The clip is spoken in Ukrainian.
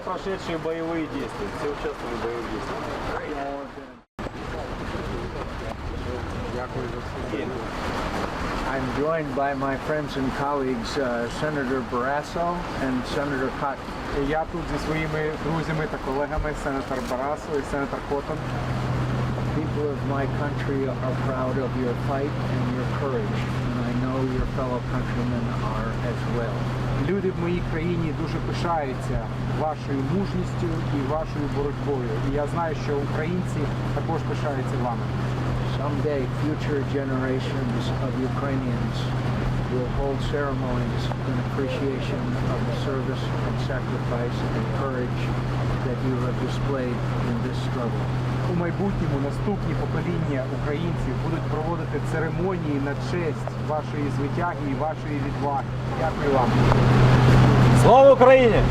прошедшие боевые действия. Все участвовали в боевых действиях. I'm joined by my friends and colleagues, uh, Senator Barrasso and Senator Cotton. Я тут зі своїми друзями та колегами, сенатор Барасо і сенатор Коттон. People of my country are proud of your fight and your courage, and I know your fellow countrymen are as well. Люди в моїй країні дуже пишаються вашою мужністю і вашою боротьбою. І я знаю, що українці також пишаються вами. Someday, future generations of Ukrainians will hold ceremonies in appreciation of the service and sacrifice and courage that you have displayed in this struggle. У майбутньому наступні покоління українців будуть проводити церемонії на честь вашої звитяги і вашої відваги. Дякую вам. Слава Украине!